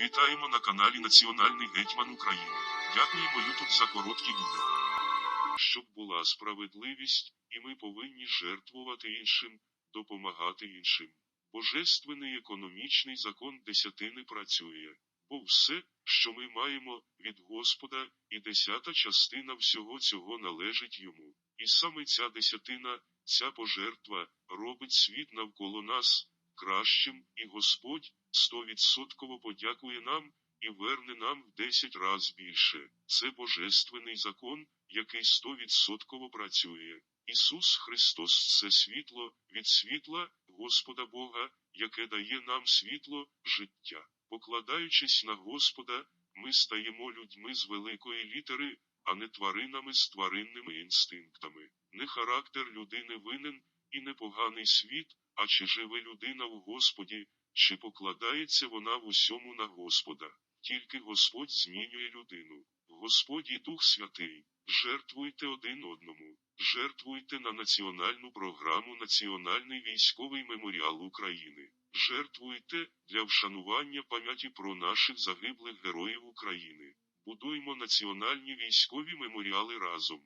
Вітаємо на каналі Національний гетьман України. Дякуємо Ютуб за короткі відео. Щоб була справедливість, і ми повинні жертвувати іншим, допомагати іншим. Божественний економічний закон десятини працює, бо все, що ми маємо від Господа, і десята частина всього цього належить йому. І саме ця десятина, ця пожертва, робить світ навколо нас кращим, і Господь стовідсотково подякує нам і верне нам в десять раз більше. Це божественний закон, який стовідсотково працює. Ісус Христос це світло від світла Господа Бога, яке дає нам світло, життя. Покладаючись на Господа, ми стаємо людьми з великої літери, а не тваринами з тваринними інстинктами. Не характер людини винен і непоганий світ, а чи живе людина в Господі, чи покладається вона в усьому на Господа. Тільки Господь змінює людину. Господь і Дух Святий. Жертвуйте один одному, жертвуйте на національну програму Національний військовий меморіал України. Жертвуйте для вшанування пам'яті про наших загиблих героїв України. Будуймо національні військові меморіали разом.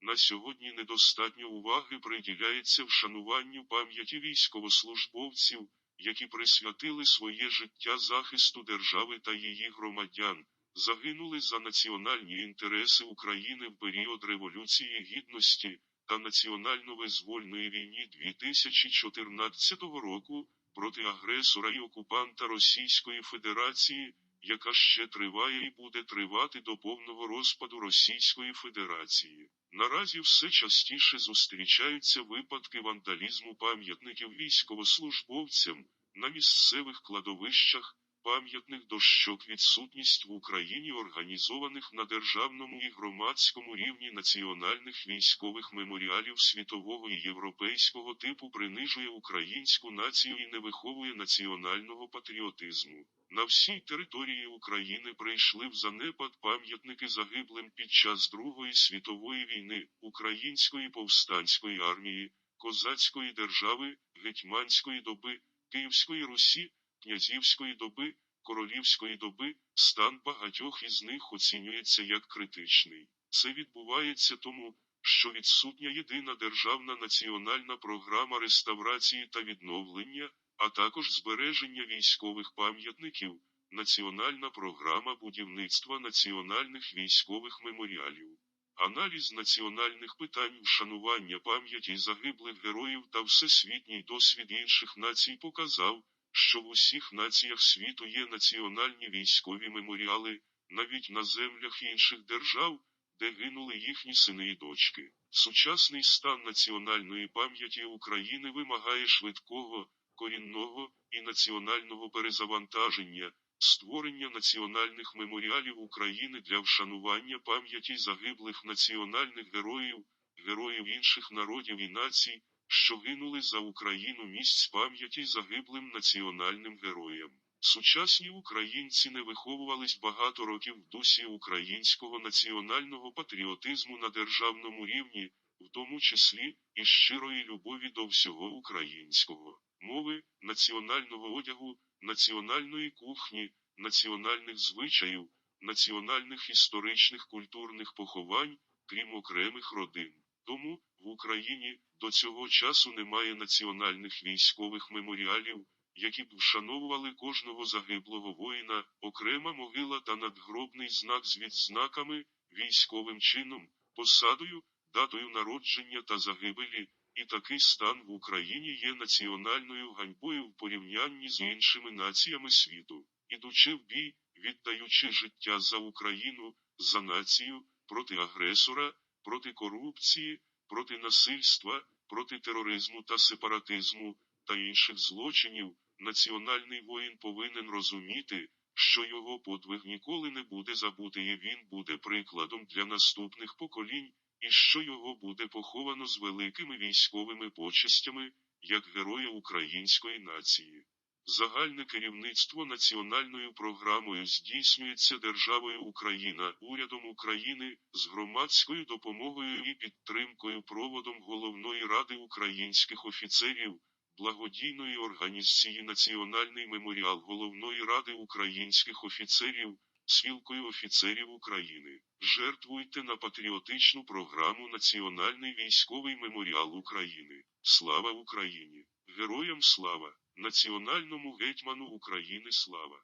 На сьогодні недостатньо уваги приділяється вшануванню пам'яті військовослужбовців, які присвятили своє життя захисту держави та її громадян, загинули за національні інтереси України в період Революції Гідності та національно-визвольної війні 2014 року проти агресора і окупанта Російської Федерації, яка ще триває і буде тривати до повного розпаду Російської Федерації. Наразі все частіше зустрічаються випадки вандалізму пам'ятників військовослужбовцям на місцевих кладовищах, пам'ятних дощок відсутність в Україні організованих на державному і громадському рівні національних військових меморіалів світового і європейського типу принижує українську націю і не виховує національного патріотизму. На всій території України прийшли в занепад пам'ятники загиблим під час Другої світової війни, Української повстанської армії, Козацької держави, Гетьманської доби, Київської Русі, Князівської доби, Королівської доби, стан багатьох із них оцінюється як критичний. Це відбувається тому, що відсутня єдина державна національна програма реставрації та відновлення, а також збереження військових пам'ятників, національна програма будівництва національних військових меморіалів. Аналіз національних питань вшанування пам'яті загиблих героїв та всесвітній досвід інших націй показав, що в усіх націях світу є національні військові меморіали, навіть на землях інших держав, де гинули їхні сини і дочки. Сучасний стан національної пам'яті України вимагає швидкого, корінного і національного перезавантаження, створення національних меморіалів України для вшанування пам'яті загиблих національних героїв, героїв інших народів і націй, що гинули за Україну місць пам'яті загиблим національним героям. Сучасні українці не виховувались багато років в дусі українського національного патріотизму на державному рівні, в тому числі і щирої любові до всього українського, мови, національного одягу, національної кухні, національних звичаїв, національних історичних культурних поховань, крім окремих родин. Тому в Україні до цього часу немає національних військових меморіалів, які б вшановували кожного загиблого воїна, окрема могила та надгробний знак з відзнаками, військовим чином, посадою, датою народження та загибелі, і такий стан в Україні є національною ганьбою в порівнянні з іншими націями світу, ідучи в бій, віддаючи життя за Україну, за націю, проти агресора, проти корупції, проти насильства, проти тероризму та сепаратизму та інших злочинів, національний воїн повинен розуміти, що його подвиг ніколи не буде забутий і він буде прикладом для наступних поколінь, і що його буде поховано з великими військовими почестями, як героя української нації. Загальне керівництво національною програмою здійснюється державою Україна, урядом України з громадською допомогою і підтримкою проводом Головної ради українських офіцерів, благодійної організації Національний меморіал Головної Ради українських офіцерів, Спілкою офіцерів України. Жертвуйте на патріотичну програму Національний військовий меморіал України. Слава Україні! Героям слава! Національному гетьману України слава!